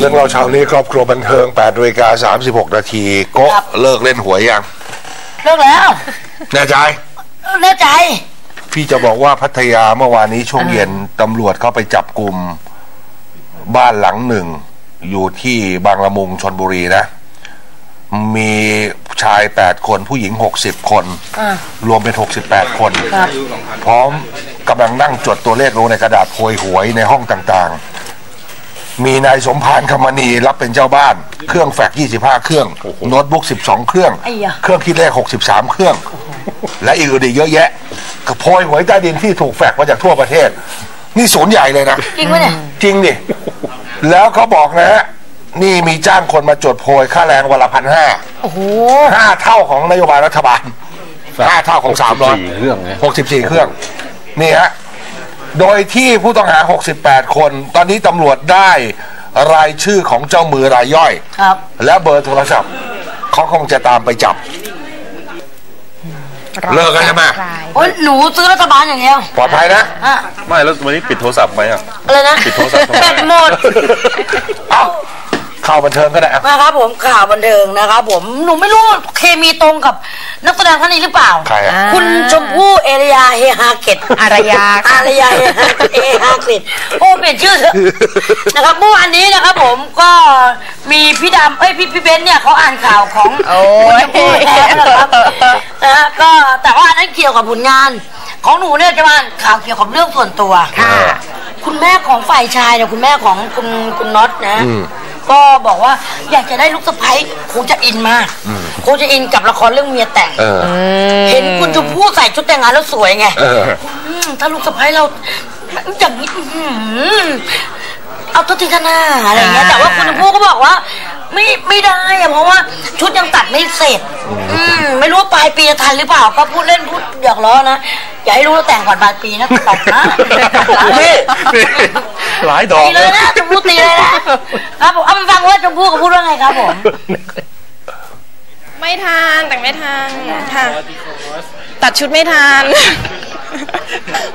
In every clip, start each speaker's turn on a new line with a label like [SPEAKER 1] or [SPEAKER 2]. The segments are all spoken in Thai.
[SPEAKER 1] เรื่องเราเช้านี้ครอบครัวบันเทิง8นาฬิกา36 นาทีโก็
[SPEAKER 2] ครับ
[SPEAKER 1] เลิกเล่นหวยยัง
[SPEAKER 2] เลิกแล้ว
[SPEAKER 1] แน่ใจ
[SPEAKER 2] แน่ใจ
[SPEAKER 1] พี่จะบอกว่าพัทยาเมื่อวานนี้ช่วงเย็นตำรวจเข้าไปจับกลุ่มบ้านหลังหนึ่ง อยู่ที่บางละมุงชนบุรีนะ มีชาย 8 คนผู้หญิง 60 คน
[SPEAKER 2] อ่าร
[SPEAKER 1] วมเป็น 68 คน
[SPEAKER 2] ครับ
[SPEAKER 1] พร้อมกำลังนั่งจดตัวเลขลงในกระดาษโพยหวยในห้องต่างๆ มีนายสมพานคำมณีรับเป็นเจ้าบ้าน เครื่องแฟกซ์25 เครื่อง โน้ตบุ๊ก 12 เครื่อง
[SPEAKER 2] ไอ้ยะ
[SPEAKER 1] เครื่องคิดเลข 63 เครื่อง และอีกอื่นอีกเยอะแยะกระโพยหวยใต้ดินที่ถูกแฟกซ์มาจากทั่วประเทศ นี่ศูนย์ใหญ่เลยนะ
[SPEAKER 2] จริงไหมเนี่ย
[SPEAKER 1] จริงดิ แล้วเขาบอกนะฮะ นี่มีจ้างคนมาจดโพยค่าแรงวันละพันห้า
[SPEAKER 2] โอ้โห
[SPEAKER 1] ห้าเท่าของนโยบายรัฐบาลห้าเท่าของสามร้อย
[SPEAKER 3] 64เครื่องไง
[SPEAKER 1] หกสิบสี่เครื่อง นี่ฮะ โดยที่ผู้ต้องหา 68 คน ตอนนี้ตำรวจได้รายชื่อของเจ้ามือรายย่อย
[SPEAKER 2] ครับ
[SPEAKER 1] และเบอร์โทรศัพท์เขาคงจะตามไปจับ เลิกกันใช่ไหม
[SPEAKER 2] โอ้ยหนูซื้อรัฐบาลอย่างเดียว
[SPEAKER 1] ปลอดภัยนะ
[SPEAKER 2] อะ
[SPEAKER 3] ไม่แล้ววันนี้ปิดโทรศัพท์ไหมอะ
[SPEAKER 2] อะไรนะ
[SPEAKER 3] ปิดโทรศัพท์ทำไม
[SPEAKER 2] แบตหมด
[SPEAKER 1] เอ้า ข่าวบันเทิงก็ได้อะ
[SPEAKER 2] นะครับผมข่าวบันเทิงนะครับผมหนูไม่รู้เคมีตรงกับนักแสดงท่านนี้หรือเปล่า
[SPEAKER 1] ใครอะ
[SPEAKER 2] คุณชมพู่เอริยาเฮฮาเกต
[SPEAKER 4] อารยาค่ะ
[SPEAKER 2] อารยาเฮฮาเฮฮาเกตโอ้เปลี่ยนชื่อเถอะนะครับเมื่อวานนี้นะครับผมก็มีพี่ดำเอ้ยพี่พี่เบนซ์เนี่ยเขาอ่านข่าวของ
[SPEAKER 4] โอ้ย
[SPEAKER 2] คุณชมพู่แล้วนะครับนะฮะก็แต่ว่าอันนั้นเกี่ยวกับผลงาน ของหนูเนี่ยจะมาอ่านข่าวเกี่ยวกับเรื่องส่วนตัว
[SPEAKER 4] ค่ะ
[SPEAKER 2] คุณแม่ของฝ่ายชายเนี่ยคุณแม่ของคุณคุณน็อตนะ ก็บอกว่าอยากจะได้ลูกสะใภ้คงจะอินมากคงจะอินกับละครเรื่องเมียแต่ง
[SPEAKER 1] เออ
[SPEAKER 2] เห็นคุณชมพู่ใส่ชุดแต่งงานแล้วสวยไง
[SPEAKER 1] เออ
[SPEAKER 2] มถ้าลูกสะใภ้เราอย่างนี้อื้อหือเอาตัวทีกันหน้าอะไรอย่างเงี้ย
[SPEAKER 4] อ่า
[SPEAKER 2] แต่ว่าคุณชมพู่ก็บอกว่า ไม่ไม่ได้อะเพราะว่าชุดยังตัดไม่เสร็จ อืมไม่รู้ว่าปลายปีจะทันหรือเปล่าก็พูดเล่นพูดหยอกล้อนะอย่าให้รู้ว่าแต่งก่อนปลายปีนะตกนะ
[SPEAKER 3] นี่นี่ หลายดอก
[SPEAKER 2] ตีเลยนะชมพู่ตีเลยนะครับผมเอามาฟังว่าชมพู่เขาพูดว่าไงครับผม
[SPEAKER 5] ไม่ทานแต่งไม่ทานค่ะตัดชุดไม่ทาน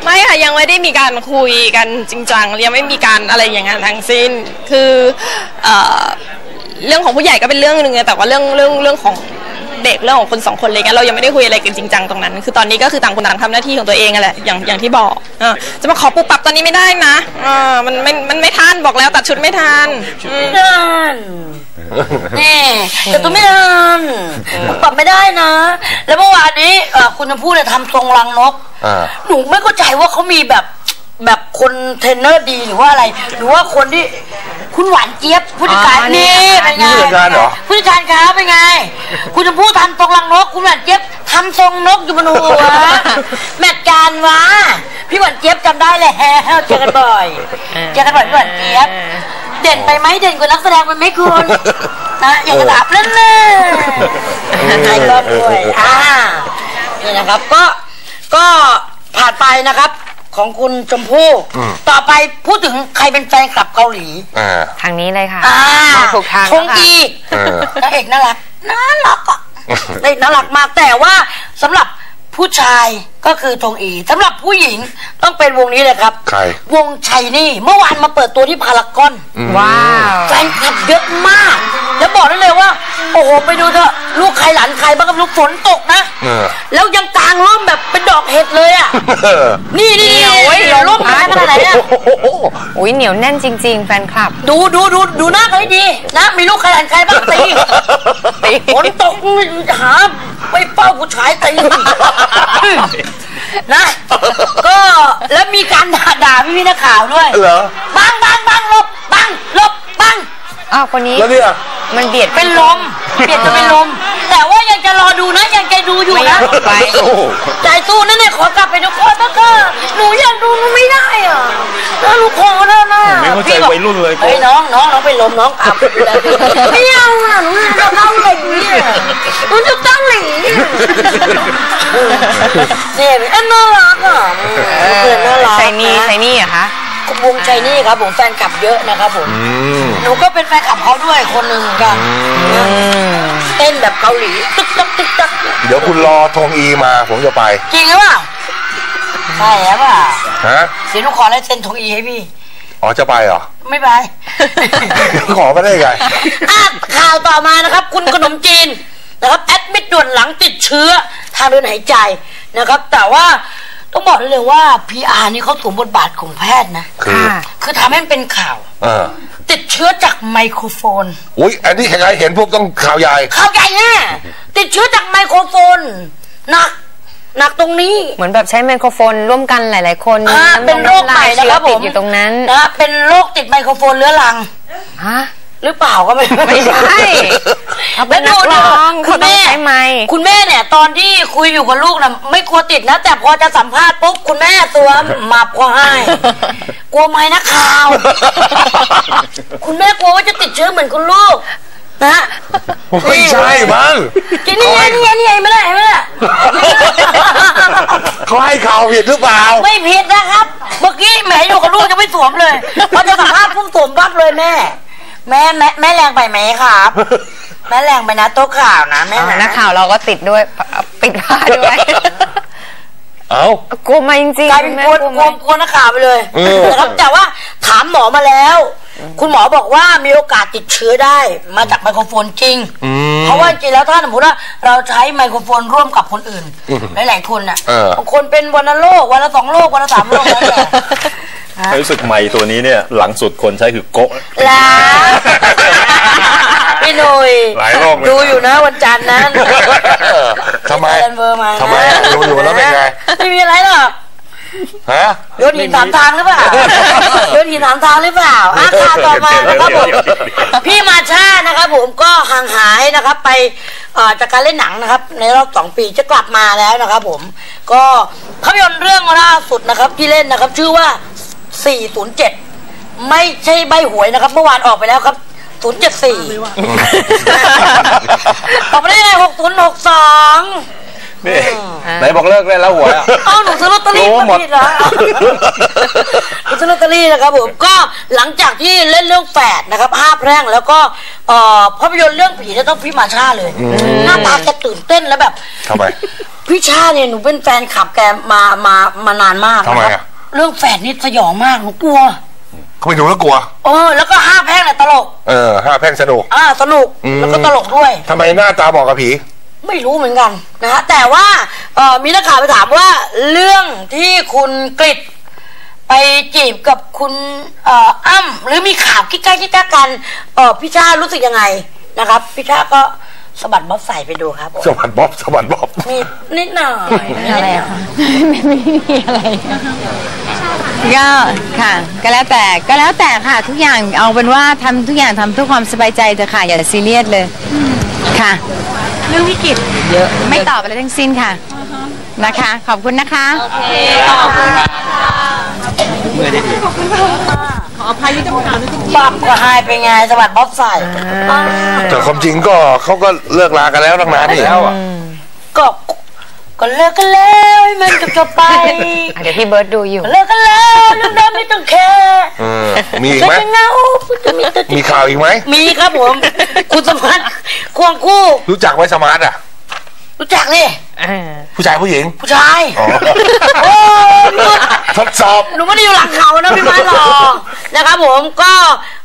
[SPEAKER 5] ไม่ค่ะยังไม่ได้มีการคุยกันจริงจังยังไม่มีการอะไรอย่างนั้นทั้งสิ้น คือเอ่อเรื่องของผู้ใหญ่ก็เป็นเรื่องหนึ่งไงแต่ว่าเรื่องเรื่องเรื่องของ เด็กเรื่องของคนสองคนอะไรเงี้ยเรายังไม่ได้คุยอะไรกันจริงจังตรงนั้น คือตอนนี้ก็คือต่างคนต่างทำหน้าที่ของตัวเองอะแหละอย่างอย่างที่บอกเออจะมาขอปูปรับตอนนี้ไม่ได้นะเออมันไม่มันไม่ทันบอกแล้วตัดชุดไม่ทันอืม
[SPEAKER 2] ไม่ได้นี่แต่ตัวไม่ทันปรับไม่ได้นะ แล้วเมื่อวานนี้เอ่อคุณชมพู่เนี่ยทำทรงรังนก
[SPEAKER 1] อ่า
[SPEAKER 2] หนูไม่เข้าใจว่าเขามีแบบแบบคนเทรนเนอร์ดีหรือว่าอะไร หรือว่าคนที่คุณหวานเจี๊ยบผู้จัดการ
[SPEAKER 4] อ๋อนี่
[SPEAKER 2] นี่
[SPEAKER 4] นะคะ
[SPEAKER 2] เป็นไง
[SPEAKER 1] ผู้จัดการเหรอ
[SPEAKER 2] ชมพู่ทำทรงรังนกคุณหวานเจี๊ยบทำทรงนกอยู่บนหัวแมทการวะพี่หวานเจี๊ยบจำได้เลยเจอกันบ่อยเจอกันบ่อยพี่หวานเจี๊ยบเด่นไปไหมเด่นกว่านักแสดงไปไหมคุณนะอย่ากระดาบนั่นเลยไอ้ก็ด้วยอ่านี่นะครับก็ก็ผ่านไปนะครับของคุณชมพู่ต่อไปพูดถึงใครเป็นแฟนคลับเกาหลี
[SPEAKER 1] อ่า
[SPEAKER 4] ทางนี้เลยค่ะ
[SPEAKER 2] อ่า
[SPEAKER 4] ถูกทาง
[SPEAKER 2] ท
[SPEAKER 4] แล้ว
[SPEAKER 2] ง
[SPEAKER 4] ค่ะ
[SPEAKER 2] อี
[SPEAKER 1] เออ
[SPEAKER 2] นางเอกน่ารัก น่ารักอะนางเอกน่ารักมากแต่ว่าสำหรับผู้ชายก็คือทงอีสำหรับผู้หญิงต้องเป็นวงนี้เลยครับ
[SPEAKER 1] ใคร
[SPEAKER 2] วงชัยนี่ เมื่อวานมาเปิดตัวที่พารากอน
[SPEAKER 4] ว้าว
[SPEAKER 2] แฟนคลับเยอะมาก แล้วบอกได้เลยว่า โอ้โหไปดูเถอะลูกใครหลานใครบ้างกับลูกฝนตกนะ
[SPEAKER 1] เออ
[SPEAKER 2] แล้วยังกลางร่มแบบเป็นดอกเห็ดเลยอะ
[SPEAKER 1] เออ
[SPEAKER 2] นี่นี่นี่
[SPEAKER 4] โอ้ย
[SPEAKER 2] ร่มขนาดไหนเนี่ย
[SPEAKER 4] อุ้ยเหนียวแน่นจริง ๆ แฟนคลับ
[SPEAKER 2] ดูดูดูดูหน้ากันให้ดีนะมีลูกใครหลานใครบ้างตี
[SPEAKER 4] ตี
[SPEAKER 2] ฝนตกหาไปเป้าผู้ชายตีนะ ก็แล้วมีการด่าด่าพี่พี่ๆนักข่าวด้วย
[SPEAKER 1] เหรอ
[SPEAKER 2] บังบังบังหลบบังหลบบัง
[SPEAKER 4] อ้าวคนนี้
[SPEAKER 1] แล้วเนี่ย
[SPEAKER 4] มันเบียด
[SPEAKER 2] เป็นลมเปลี่ยนจะเป็นลม แต่ว่ายังจะรอดูนะ ยังจะดูอยู่
[SPEAKER 4] ไม่
[SPEAKER 2] นะ
[SPEAKER 4] ออกไป
[SPEAKER 2] ใจสู้นั่นเนี่ยขอกลับไปดูโค้ชก็คือหนูอยากดูหนูไม่ได้อะถ้าลูกโค้ชนะนะ
[SPEAKER 3] ไม่เข้าใจ
[SPEAKER 2] พี่บอก
[SPEAKER 3] วัยรุ่นเลย
[SPEAKER 2] เฮ้ยน้องน้องน้องเป็นลมน้องอับไม่เอาอะหนูจะเกาหลีอะหนูจะเกาหลีเนี่ยเอ็นน่ารักอะเพื่อนน่ารัก
[SPEAKER 4] ไชนี่ไชนี่เหรอะคะ
[SPEAKER 2] วงไชนี่ครับผมแฟนคลับเยอะนะครับผม
[SPEAKER 1] อืม
[SPEAKER 2] หนูก็เป็นแฟนคลับเขาด้วยคนหนึ่งเหมือนกันเต้นแบบเกาหลีตึ๊กตักตึ๊กตัก
[SPEAKER 1] เดี๋ยวคุณรอธงอีมาผมจะไป
[SPEAKER 2] จริงหรือเปล่าใช่หรือเปล่า
[SPEAKER 1] ฮะ
[SPEAKER 2] เดี๋ยวหนูขอลายเซ็นทงอีให้พี่
[SPEAKER 1] อ๋อจะไปเหรอ
[SPEAKER 2] ไม่ไป
[SPEAKER 1] ขอมาได้ไง
[SPEAKER 2] อะข่าวต่อมานะครับ คุณขนมจีนนะครับแอดมิดด่วนหลังติดเชื้อทางเดินหายใจนะครับ แต่ว่า ต้องบอกได้เลยว่า PR นี่เขาสวมบทบาทของแพทย์นะ
[SPEAKER 1] คือ
[SPEAKER 4] ค่ะ
[SPEAKER 2] คือทำให้มันเป็นข่าว
[SPEAKER 1] เออ
[SPEAKER 2] ติดเชื้อจากไมโครโฟน
[SPEAKER 1] อุ้ยอันนี้ใครๆเห็นพวกต้องข่าวใหญ่
[SPEAKER 2] ข่าวใหญ่แน่ติดเชื้อจากไมโครโฟนหนักหนักตรงนี้
[SPEAKER 4] เหมือนแบบใช้ไมโครโฟนร่วมกันหลาย ๆ คน
[SPEAKER 2] อ่าำเป็นโรคใหม่นะครับผ
[SPEAKER 4] ติด
[SPEAKER 2] ม
[SPEAKER 4] อยู่ตรงนั้น
[SPEAKER 2] นะเป็นโรคติดไมโครโฟนเรื้อรัง
[SPEAKER 4] ฮะ
[SPEAKER 2] หรือเปล่าก็ไม่
[SPEAKER 4] ไม่ใช่เขาเป็นนักร้อง
[SPEAKER 2] คุ
[SPEAKER 4] เขา
[SPEAKER 2] ณ
[SPEAKER 4] ต้อง
[SPEAKER 2] แม่
[SPEAKER 4] ใช้ไมค์
[SPEAKER 2] คุณแม่เนี่ย ตอนที่คุยอยู่กับลูกนะไม่กลัวติดนะ แต่พอจะสัมภาษณ์ปุ๊บคุณแม่ตัวหมับก็ให้ กลัวไหมนักข่าว คุณแม่กลัวว่าจะติดเชื้อเหมือนคุณลูกนะ
[SPEAKER 1] ไม่ใช่มั้ง
[SPEAKER 2] กินนี่ไงนี่ไงนี่ไงไม่ได้ไม่ได้
[SPEAKER 1] เขาให้ข่าวผิดหรือเปล่า
[SPEAKER 2] ไม่ผิดนะครับ เมื่อกี้แหมอยู่กับลูกจะไม่สวมเลยพอจะสัมภาษณ์ปุ๊บสวมปั๊บเลยแม่ แม่แม่แม่แรงไปไหมครับ แม่แรงไปนะโต๊ะข่าวนะแม่
[SPEAKER 4] อ๋อ
[SPEAKER 2] นะ
[SPEAKER 4] นักข่าวเราก็ติดด้วยปิดผ้าด้วย
[SPEAKER 1] เอ้า
[SPEAKER 4] กลัวไหมาจริงๆ
[SPEAKER 2] กลายเป็น
[SPEAKER 4] คุณแม่
[SPEAKER 2] กลัว
[SPEAKER 4] กลัว
[SPEAKER 2] ก
[SPEAKER 4] ไหม
[SPEAKER 2] ลัวกลัวนักข่าวไปเลย
[SPEAKER 1] เออ
[SPEAKER 2] นะครับแต่ว่าถามหมอมาแล้ว คุณหมอบอกว่ามีโอกาสติดเชื้อได้มาจากไมโครโฟนจริง เพราะว่าจริงๆแล้วถ้าสมมติว่าเราใช้ไมโครโฟนร่วมกับคนอื่นหลายๆคนน่ะ
[SPEAKER 1] เออ
[SPEAKER 2] บางคนเป็นวันละโรควันละสองโรควันละสามโรคแล้วแต่
[SPEAKER 3] รู้สึกใหม่ตัวนี้เนี่ยหลังสุดคนใช้คือโกะ
[SPEAKER 2] แล้วพี่หนุ่ย
[SPEAKER 3] หลายโรคเลย
[SPEAKER 2] ดูอยู่นะวันจันทร์นั้น
[SPEAKER 1] ทำไม
[SPEAKER 2] เดินเบอร์มา
[SPEAKER 1] ทำไมดูอยู่แล้วเป็นไง
[SPEAKER 2] ไม่มีอะไรหรอก
[SPEAKER 1] ฮะ
[SPEAKER 2] โยนหินถามทางหรือเปล่าโยนหินถามทางหรือเปล่าอาคาต่อมานะครับผมพี่มาชานะครับผมก็ห่างหายนะครับ ไปเอ่อจากการเล่นหนังนะครับ ในรอบสองปีจะกลับมาแล้วนะครับ ผม ก็ภาพยนตร์เรื่องล่าสุดนะครับ ที่เล่นนะครับ ชื่อว่า 407 ไม่ใช่ใบหวยนะครับ เมื่อวานออกไปแล้วครับ074 ออกไปได้ไง6062
[SPEAKER 3] นี่ไหนบอกเลิกเล่นแล้วหวยอะ
[SPEAKER 2] เอ้าหนูซื้อลอตเตอรี่
[SPEAKER 3] รู้หมด
[SPEAKER 2] ผิดเหรอหนูซื้อลอตเตอรี่นะครับผมก็หลังจากที่เล่นเรื่องแฝดนะครับห้าแพร่งแล้วก็เอ่อภาพยนตร์เรื่องผีเนี่ยต้องพี่มาชาเลย หน้าตาแกตื่นเต้นแล้วแบบ
[SPEAKER 1] ทำไม
[SPEAKER 2] พี่ชาเนี่ยหนูเป็นแฟนคลับแกมามามานานมาก
[SPEAKER 1] ทำไม
[SPEAKER 2] นะ
[SPEAKER 1] อะ
[SPEAKER 2] ครับ เรื่องแฝดนี่สยองมากหนูกลัว
[SPEAKER 1] เขาไปดูแล้วกลัว
[SPEAKER 2] เออ แล้วก็ห้าแพร่งเนี่ยตลก
[SPEAKER 1] เออห้าแพร่งสนุก
[SPEAKER 2] อ่าสนุก
[SPEAKER 1] อืม
[SPEAKER 2] แล้วก็ตลกด้วย
[SPEAKER 1] ทำไมหน้าตาบอกกับผี
[SPEAKER 2] ไม่รู้เหมือนกันนะฮะแต่ว่าเอ่อมีนักข่าวไปถามว่าเรื่องที่คุณกริดไปจีบกับคุณเอ่ออ้ำหรือมีข่าวกิ๊กกักกิ๊กกักกันเออพี่ชารู้สึกยังไงนะครับพี่ชาก็ สะบัดบ๊อบใส่ไปดูครับผม
[SPEAKER 1] สวัสดบ๊อบสวัสดบ๊อบ
[SPEAKER 2] มีนิดหน่อยนิดหน่อย
[SPEAKER 6] ไม่มีอะไรก็ค่ะ ก็แล้วแต่ก็แล้วแต่ค่ะทุกอย่างเอาเป็นว่าทำทุกอย่างทำเพื่อความสบายใจเถอะค่ะอย่าซีเรียสเลยค่ะ เรื่องวิกฤตเยอะไม่ตอบอะไรทั้งสิ้นค่ะนะคะ ขอบคุณนะคะ
[SPEAKER 2] บ๊อ บก็ให้ไปไงสะบัดบ๊อบใส่อ่า
[SPEAKER 1] แต่ความจริงก็เขาก็เลิกลากันแล้วตั้งนานนี่แล้วอะ
[SPEAKER 2] ก็ก็เลิกกันแล้วให้มันจบจบๆไป
[SPEAKER 4] อะเดี๋ยวพี่เบิร์ดดูอยู่
[SPEAKER 2] เลิกกันแล้วเรื่องเดิมไม่ต้องแคร์
[SPEAKER 1] เออมีอีก
[SPEAKER 2] ฉัน
[SPEAKER 1] ไหม
[SPEAKER 2] จะเหงาจะมีแต่
[SPEAKER 1] มีข่าวอีกไหม
[SPEAKER 2] มีครับผม คุณสมานควงคู่
[SPEAKER 1] รู้จักไหมสมาร์ทอะ
[SPEAKER 2] รู้จักนี่
[SPEAKER 1] ผู้ชายผู้หญิง
[SPEAKER 2] ผู้ชาย
[SPEAKER 1] อ๋อ
[SPEAKER 2] โอ้ย
[SPEAKER 1] ทดสอบ
[SPEAKER 2] หนูไม่ได้อยู่หลังเขานะพี่ไม้หรอกนะครับผมก็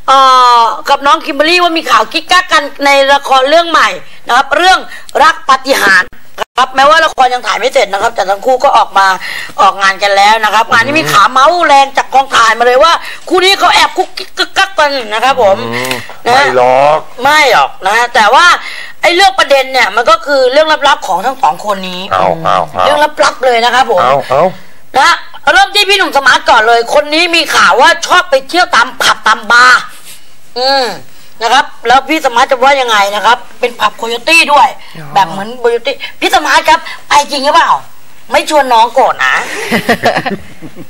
[SPEAKER 2] เอ่อกับน้องคิมเบอรรี่ว่ามีข่าวกิ๊กกักกันในละครเรื่องใหม่นะครับ เรื่องรักปาฏิหาริย์ครับแม้ว่าละครยังถ่ายไม่เสร็จนะครับ แต่ทั้งคู่ก็ออกมาออกงานกันแล้วนะครับงานนี้มีขาเมาส์แรงจากกองถ่ายมาเลยว่า คู่นี้เขาแอบกุ๊กกิ๊กกึกกักกันนะครับ ผมนะ
[SPEAKER 1] ไม่หรอก
[SPEAKER 2] ไม่หรอกนะแต่ว่า ไอ้เรื่องประเด็นเนี่ยมันก็คือเรื่องลับๆของทั้งสองคนนี้
[SPEAKER 1] เอาเอาเอา
[SPEAKER 2] เรื่องลับๆเลยนะครับผม
[SPEAKER 1] เอาเอา
[SPEAKER 2] นะเริ่มที่พี่หนุ่มสมาร์ทก่อนเลย คนนี้มีข่าวว่าชอบไปเที่ยวตามผับตามบาร์อืมนะครับ แล้วพี่สมาร์ทจะว่ายังไงนะครับ เป็นผับโคโยตี้ด้วย แบบเหมือนโคโยตี้พี่สมาร์ทครับไปจริงหรือเปล่า ไม่ชวนน้องโกรธนะ
[SPEAKER 7] ก็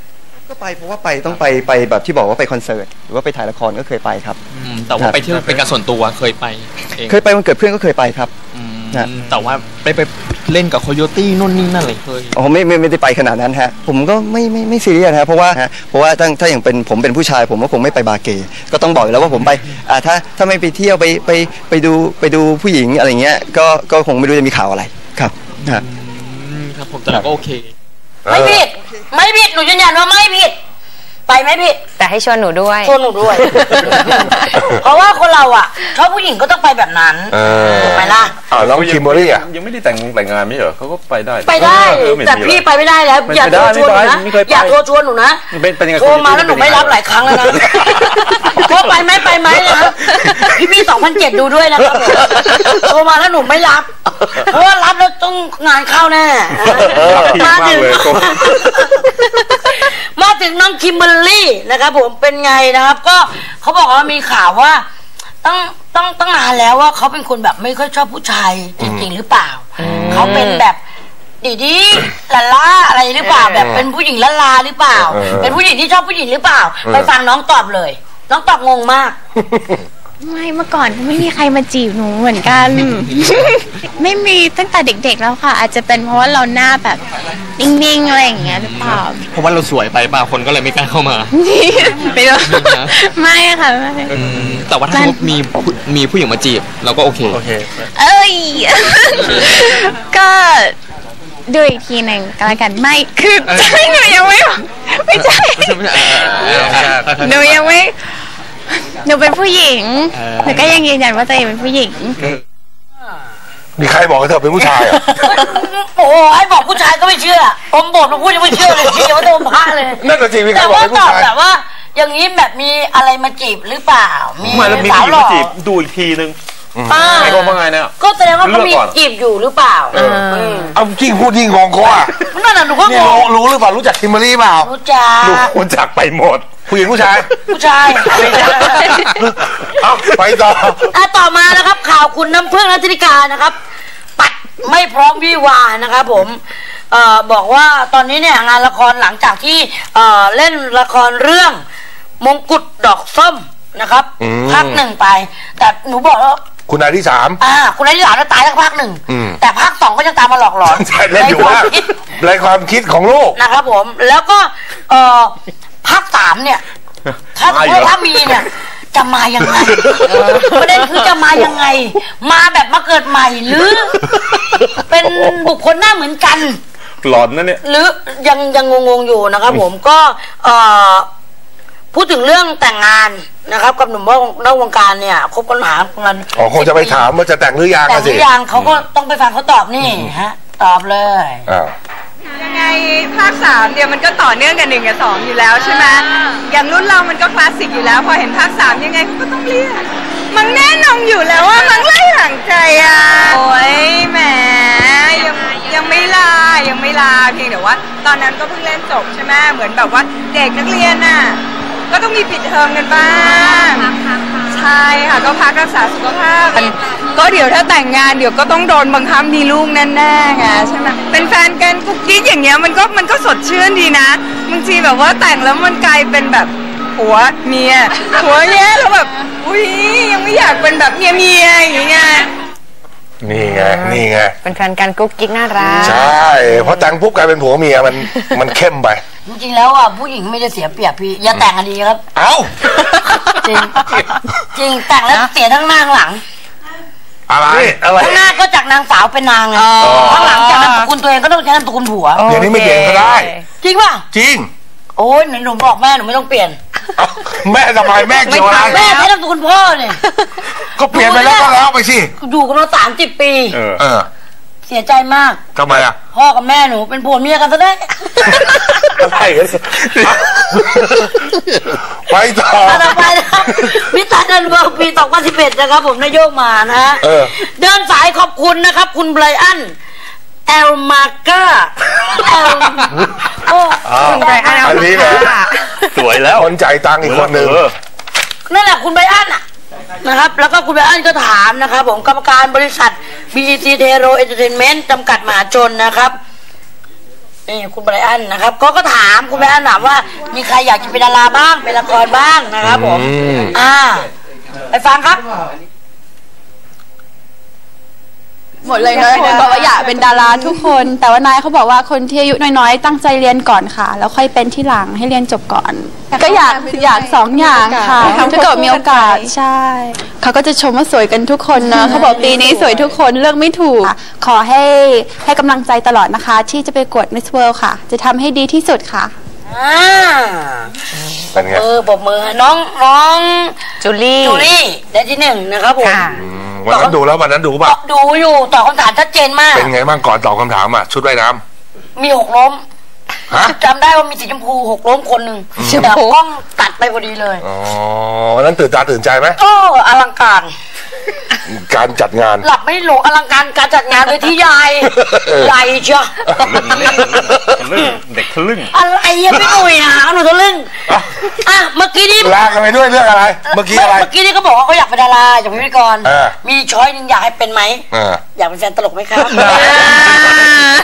[SPEAKER 7] ไปเพราะว่าไปต้องไปไปแบบที่บอกว่าไปคอนเสิร์ตหรือว่าไปถ่ายละครก็เคยไปครับ
[SPEAKER 8] อืมแต่ว่าไปเที่ยวเป็นการส่วนตัวเคยไปเอง
[SPEAKER 7] เคยไปวันเกิดเพื่อนก็เคยไปครับ
[SPEAKER 8] อืม
[SPEAKER 7] นะ
[SPEAKER 8] แต่ว่าไปไปเล่นกับโคโยตี้นู่นนี่นั่นเลยเคย
[SPEAKER 7] อ๋อไม่ไม่ไม่ได้ไปขนาดนั้นฮะ ผมก็ไม่ไม่ไม่ซีเรียสฮะเพราะว่าฮะเพราะว่าถ้าถ้าอย่างเป็นผมเป็นผู้ชาย ผมก็คงไม่ไปบาร์เกย์ก็ต้องบอกอยู่แล้วว่าผมไปอ่าถ้าถ้าไม่ไปเที่ยวไปไปไปดูไปดูผู้หญิงอะไรเงี้ยก็ก็คงไม่รู้จะมีข่าวอะไรครับฮะ
[SPEAKER 8] อืมครับผมแต่เราก็โอเค
[SPEAKER 2] ไม่ผิด ไม่ผิด หนูยืนยันว่าไม่ผิด ไปไหมผิด
[SPEAKER 4] แต่ให้ชวนหนูด้วย
[SPEAKER 2] ชวนหนูด้วย เพราะว่าคนเราอะชอบผู้หญิงก็ต้องไปแบบนั้น
[SPEAKER 1] เออ
[SPEAKER 2] ถูกไหมล่ะ
[SPEAKER 1] อ้าวน้องคิมเบอรี่อะ
[SPEAKER 3] ยังไม่ได้แต่งแต่งงานไม่เหรอเขาก็ไปได้
[SPEAKER 2] ไปได้
[SPEAKER 3] เออไม่มี
[SPEAKER 2] แต่พี่
[SPEAKER 3] อะไร
[SPEAKER 2] ไปไม่ได้แล้ว
[SPEAKER 3] ไม่
[SPEAKER 2] อย่า
[SPEAKER 3] ไป
[SPEAKER 2] โทร
[SPEAKER 3] ได้
[SPEAKER 2] ชวนหนูนะ
[SPEAKER 3] ไม่เคยไป
[SPEAKER 2] อย่าโทรชวนหนูนะ
[SPEAKER 3] เป็นเป็นยังไง
[SPEAKER 2] โทรมา
[SPEAKER 3] คุย
[SPEAKER 2] แล้วหนู
[SPEAKER 3] เป็นยังไง
[SPEAKER 2] ไม่รับหลายครั้งแล้วนะโทรไปไหมไปไหมนะพี่พี่สองพันเจ็ดดูด้วยนะครับผมโทรมาแล้วหนูไม่รับเพราะว่ารับแล้วต้องงานเข้าแน่
[SPEAKER 3] รักพี่มากเลย
[SPEAKER 2] มาถึง น้องคิมเบอรรี่นะครับผมเป็นไงนะครับ ก็เขาบอกว่ามีข่าวว่าตั้งตั้งตั้งนานแล้วว่าเขาเป็นคนแบบไม่ค่อยชอบผู้ชายจริงๆหรือเปล่า เขาเป็นแบบดีดีลาล่าอะไรหรือเปล่า แบบเป็นผู้หญิงละลาหรือเปล่า
[SPEAKER 1] เออ
[SPEAKER 2] เป็นผู้หญิงที่ชอบผู้หญิงหรือเปล่า
[SPEAKER 1] เออ
[SPEAKER 2] ไปฟังน้องตอบเลย น้องตอบงงมาก
[SPEAKER 9] ไม่เมื่อก่อนก็ไม่มีใครมาจีบหนูเหมือนกัน ไม่มีตั้งแต่เด็ก ๆ แล้วค่ะ อาจจะเป็นเพราะว่าเราหน้าแบบนิ่งๆอะไรอย่างเงี้ยหรือเปล่า
[SPEAKER 8] เพราะว่าเราสวยไปเปล่าคนก็เลยไม่กล้าเข้ามา
[SPEAKER 9] ไม่รู้ไม่ค่ะไม่
[SPEAKER 8] อืมแต่ว่าถ้าสมมติมีผู้มีผู้หญิงมาจีบ เราก็โอเคโอเค
[SPEAKER 9] เอ้ยก็ดูอีกทีหนึ่งก็แล้วกันไม่คือใช่หนูยังไม่ไม่ใช่หนูยังไม่ หนูเป็นผู้หญิงหนูก็ยังยืนยันว่าตัวเองเป็นผู้หญิง
[SPEAKER 1] มีใครบอกให้เธอเป็นผู้ชายอะ
[SPEAKER 2] โอ้โหให้บอกผู้ชายก็ไม่เชื่อ อมบทมาพูดยังไม่เชื่อเลยเชื่อว่าโดนพระเลย
[SPEAKER 1] นั่นก็จริงมีใคร
[SPEAKER 2] แต่
[SPEAKER 1] บอก
[SPEAKER 2] ว่า
[SPEAKER 1] ให้ผู้
[SPEAKER 2] ตอบ
[SPEAKER 1] ชาย
[SPEAKER 2] แบบว่า อย่างนี้แบบมีอะไรมาจีบหรือเปล่า มี
[SPEAKER 3] ไม่แล้วมี
[SPEAKER 2] สา
[SPEAKER 3] ผู้
[SPEAKER 2] ว
[SPEAKER 3] หญิง
[SPEAKER 2] หล่อ
[SPEAKER 3] มาจีบดูอีกทีนึง
[SPEAKER 2] ป้า
[SPEAKER 3] หมายความว่าไงเนี่ย
[SPEAKER 2] ก็แสดงว่าเขามี
[SPEAKER 3] เลือกก่อน
[SPEAKER 2] จีบอยู่หรือเปล่าเออ
[SPEAKER 1] เอาจริงพูดยิ่งงงเขาอะ
[SPEAKER 2] นั่นน่ะหนูก็ง
[SPEAKER 1] นี่
[SPEAKER 2] ง
[SPEAKER 1] รู้รู้หรือเปล่ารู้จักคิมเบอรี่เปล่า
[SPEAKER 2] รู้จัก
[SPEAKER 3] ดูคนจากไปหมด
[SPEAKER 1] ผู้หญิงผู้ชาย
[SPEAKER 2] ผู้ชาย
[SPEAKER 1] เอาไปต่อ
[SPEAKER 2] อะต่อมานะครับ ข่าวคุณน้ำพึ่งนัทธิกานะครับ ปัดไม่พร้อมวิวาห์นะครับผมเอ่อบอกว่าตอนนี้เนี่ยงานละครหลังจากที่เอ่อเล่นละครเรื่องมงกุฎดอกส้มนะครับ
[SPEAKER 1] อืม
[SPEAKER 2] ภาคหนึ่งไป แต่หนูบอกแล้ว
[SPEAKER 1] คุณนายที่สาม
[SPEAKER 2] อ่า คุณนายที่สามแล้วตายทั้งภาคหนึ่ง
[SPEAKER 1] อืม
[SPEAKER 2] แต่ภาคสองก็ยังตามมาหลอกหลอน
[SPEAKER 1] ใช่เล่นอยู่ว่า
[SPEAKER 2] ในความคิด
[SPEAKER 1] ในความคิดของลูก
[SPEAKER 2] นะครับผม แล้วก็เอ่อ ภาคสามเนี่ย ถ้าสมมติว่าถ้ามีเนี่ย จะมายังไงประเด็นคือจะมายังไง มาแบบมาเกิดใหม่หรือ เป็นบุคคลหน้าเหมือนกัน
[SPEAKER 3] หลอนนะเนี่ย
[SPEAKER 2] หรือยังยังงงๆอยู่นะครับผมก็เอ่อพูดถึงเรื่องแต่งงานนะครับกับหนุ่มนอกวงการเนี่ยคบกันหากัน
[SPEAKER 1] อ๋อคงจะไปถามว่าจะแต่งหรือยัง
[SPEAKER 2] แต่
[SPEAKER 1] อะ
[SPEAKER 2] งห
[SPEAKER 1] สิ
[SPEAKER 2] รือยังเขาก็ต้องไปฟังเขาตอบนี่ฮะ ตอบเลย
[SPEAKER 1] อ้าว
[SPEAKER 6] ยังไงภาคสามเดี๋ยวมันก็ต่อเนื่องกันหนึ่งกับสองอยู่แล้วใช่ไหมอย่างรุ่นเรามันก็คลาสสิกอยู่แล้ว พอเห็นภาคสามยังไงเขาก็ต้องเรียกมันแน่นอนอยู่แล้วว่ามันไล่ห่างใจอะโอ้ยแหมยังยังไม่ลายังไม่ลาเพียงแต่ว่า ตอนนั้นก็เพิ่งเล่นจบใช่ไหมเหมือนแบบว่าเด็กนักเรียนน่ะก็ต้องมีปิดเทอมกันบ้าง ใช่ค่ะก็พักรักษาสุขภาพก็เดี๋ยวถ้าแต่งงานเดี๋ยวก็ต้องโดนบังคับมีลูกแน่ๆไงใช่ไหมเป็นแฟนกันกุ๊กกิ๊กอย่างเงี้ยมันก็มันก็สดชื่นดีนะบางทีแบบว่าแต่งแล้วมันกลายเป็นแบบผัวเมียผัวเนี้ยแล้วแบบอุ้ยยังไม่อยากเป็นแบบเมียเมียอย่างเงี้ย
[SPEAKER 1] นี่ไงนี่ไง
[SPEAKER 4] เป็นแฟนกันกุ๊กกิ๊กน่ารัก
[SPEAKER 1] ใช่เพราะแต่งปุ๊บกลายเป็นผัวเมียมันมันเข้มไป
[SPEAKER 2] จริงๆแล้วอะผู้หญิงไม่ได้เสียเปรียบพี่อย่าแต่งกันดีครับ
[SPEAKER 1] เอ้า
[SPEAKER 2] จริงจริงแต่งแล้วเสียทั้งหน้าข้างหลัง
[SPEAKER 1] อะไรอะไร
[SPEAKER 2] ข้างหน้าก็จากนางสาวเป็นนางไงข้างหลังจากนามสกุลตัวเองก็ต้องใช้นามสกุลผัว
[SPEAKER 1] เดี๋ยวนี้ไม่เปลี่ยนก็ได้
[SPEAKER 2] จริงป่ะ
[SPEAKER 1] จริง
[SPEAKER 2] โอ้ยไหนหนูบอกแม่หนูไม่ต้องเปลี่ยน
[SPEAKER 1] เอ้า แม่ทำไมแม่เกี่ยวอะไร
[SPEAKER 2] แม่ใช้นามสกุลพ่อเนี่ย
[SPEAKER 1] ก็เปลี่ยนไปแล้วก็แล้วไปสิ
[SPEAKER 2] อยู่กันมาสามสิบปี
[SPEAKER 3] เออ
[SPEAKER 1] เออ
[SPEAKER 2] เสียใจมาก
[SPEAKER 1] ทำไมอะ
[SPEAKER 2] พ่อกับแม่หนูเป็นผัวเมียกันซะได้
[SPEAKER 1] อะไรกันไปต่อ
[SPEAKER 2] ต่อไปนะครับมิตรกันเวิร์ปี2011นะครับ ผมนายโยกมานะฮะ
[SPEAKER 1] เออ
[SPEAKER 2] เดินสายขอบคุณนะครับ คุณไบรอันแอลมาเกอร์แอลโอ้
[SPEAKER 1] คุณไบรอันอันนี้นะ
[SPEAKER 3] สวยแล้ว
[SPEAKER 1] คนจ่ายตังค์อีกคนหนึ่ง
[SPEAKER 3] เออ
[SPEAKER 2] นั่นแหละคุณไบรอันอะนะครับ แล้วก็คุณไบรอันก็ถามนะครับผมกรรมการบริษัท BEC t e r o Entertainment จำกัดมหาชนนะครับนี่คุณไบรอันนะครับก็ก็ถามคุณไบรอันถามว่า มีใครอยากจะเป็นดาราบ้างเป็นละครบ้างนะครับผม
[SPEAKER 1] อืม
[SPEAKER 2] อ่า ไปฟังครับ
[SPEAKER 10] หมดเลยนะคนบอกว่าอยากเป็นดาราทุกคน แต่ว่านายเขาบอกว่าคนที่อายุน้อยๆ ตั้งใจเรียนก่อนค่ะ แล้วค่อยเป็นที่หลังให้เรียนจบก่อน ก็อยากอยากสองอย่างค่ะถ้าเกิดมีโอกาสใช่เขาก็จะชมว่าสวยกันทุกคนนะเขาบอกปีนี้สวยทุกคนเลือกไม่ถูก ขอให้ให้กำลังใจตลอดนะคะ ที่จะไปกวด Miss World ค่ะ จะทำให้ดีที่สุดค่ะ
[SPEAKER 2] อ่า
[SPEAKER 1] เป็นไง
[SPEAKER 2] เออปรบมือน้องน้อง
[SPEAKER 4] จูลี่
[SPEAKER 2] จูลี่ได้ที่หนึ่งนะครับผม
[SPEAKER 4] ค่ะ
[SPEAKER 1] อืม วันนั้นดูแล้ววันนั้นดูป่ะ
[SPEAKER 2] ดูอยู่ตอบคำถามชัดเจนมาก
[SPEAKER 1] เป็นไงบ้างก่อนตอบคำถามอะชุดว่ายน้
[SPEAKER 2] มีหกล้ม
[SPEAKER 1] ฮะ
[SPEAKER 2] จำได้ว่ามีสีชมพูหกล้มคนหนึ่ง
[SPEAKER 4] ชม
[SPEAKER 2] แต่
[SPEAKER 4] พู
[SPEAKER 2] กล้องตัดไปพอดีเลยำ
[SPEAKER 1] อ๋อวันนั้นตื่นตาตื่นใจไหม
[SPEAKER 2] โอ้อลังการ
[SPEAKER 1] การจัดงาน
[SPEAKER 2] หลับไม่หลงอลังการการจัดงานเวทีใหญ่
[SPEAKER 1] เออ
[SPEAKER 2] ใหญ่เชียว
[SPEAKER 3] เด็กทะลึ่ง
[SPEAKER 2] อะไรอะพี่หนุ่ยนะหนูทะลึ่งอะเมื่อกี้นี่
[SPEAKER 1] ลากันไปด้วยเรื่องอะไร เมื่อกี้อะไร
[SPEAKER 2] เมื่อกี้นี่เขาบอกว่าเขาอยากเป็นดาราอยากเป็นพิธีกร
[SPEAKER 1] เออ
[SPEAKER 2] มีช้อยหนึงอยากให้เป็นไหม
[SPEAKER 1] เออ
[SPEAKER 2] อยากเป็นแฟนตลกไหมครับ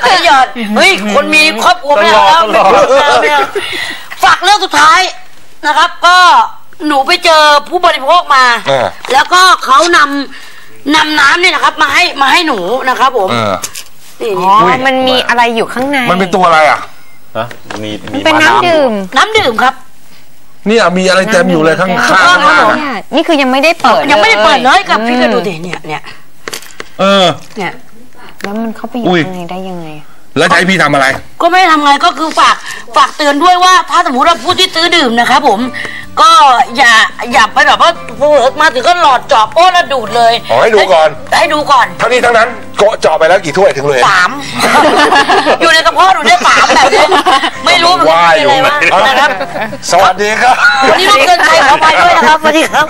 [SPEAKER 2] ไอ้หยอดเฮ้ยคนมีครอบครัวไม่เอาแล้วไม่เอาแล้วไม่เอาฝากเรื่องสุดท้ายนะครับ ก็หนูไปเจอผู้บริโภคมา
[SPEAKER 1] เออ
[SPEAKER 2] แล้วก็เขานำนำน้ำเนี่ยนะครับ มาให้มาให้หนูนะครับผม
[SPEAKER 1] เออ
[SPEAKER 2] นี่
[SPEAKER 4] อ๋อมันมีอะไรอยู่ข้างใน
[SPEAKER 1] มันเป็นตัวอะไรอะ
[SPEAKER 3] ฮะมี
[SPEAKER 4] มัน
[SPEAKER 3] มี
[SPEAKER 4] เป็น
[SPEAKER 3] ม้า
[SPEAKER 4] น้ำดื่ม
[SPEAKER 2] น้ำดื่มครับ
[SPEAKER 1] เนี่ยมีอะไรเต็มอยู่เลยข้างข้าง
[SPEAKER 2] ข้างๆ
[SPEAKER 1] ข้าง
[SPEAKER 4] เนี่ยนี่คือยังไม่ได้เปิด
[SPEAKER 2] ยังไม่ได้เปิดเลยกับ
[SPEAKER 4] อืม
[SPEAKER 2] พี่ก็ดูดิเนี่ยเนี่ย
[SPEAKER 1] เออ
[SPEAKER 2] เนี่ย
[SPEAKER 4] แล้วมันเข้าไปอ
[SPEAKER 1] อุ้
[SPEAKER 4] ยู่
[SPEAKER 1] ย
[SPEAKER 4] ข้างในได้ยังไง
[SPEAKER 1] แล้วจะให้พี่ทำอะไร
[SPEAKER 2] ก็ไม่ได้ทำไงก็คือฝากฝากเตือนด้วยว่าถ้าสมมติว่าผู้ที่ซื้อดื่มนะครับผม ก็อย่าอย่าไปแบบว่ามาถึงก็หลอดเจาะโป้แล้วดูดเลย
[SPEAKER 1] อ๋อให้ดูก่อน
[SPEAKER 2] ให้ดูก่อน
[SPEAKER 1] ทั้งนี้ทั้งนั้นโกะเจาะไปแล้วกี่ถ้วยถึงเลย
[SPEAKER 2] สาม อยู่ในกระเพาะหนูได้สามแบบนี้ไม่รู้เหมือนกัน
[SPEAKER 1] ว่า
[SPEAKER 2] เป็น
[SPEAKER 1] อยู่
[SPEAKER 2] อะไรวะ
[SPEAKER 1] เอาละ
[SPEAKER 2] นะครับ
[SPEAKER 1] สวัสดีครับ
[SPEAKER 2] วันนี้ต้องเตือนใจขอไปด้วยนะครับสวัสดีครับ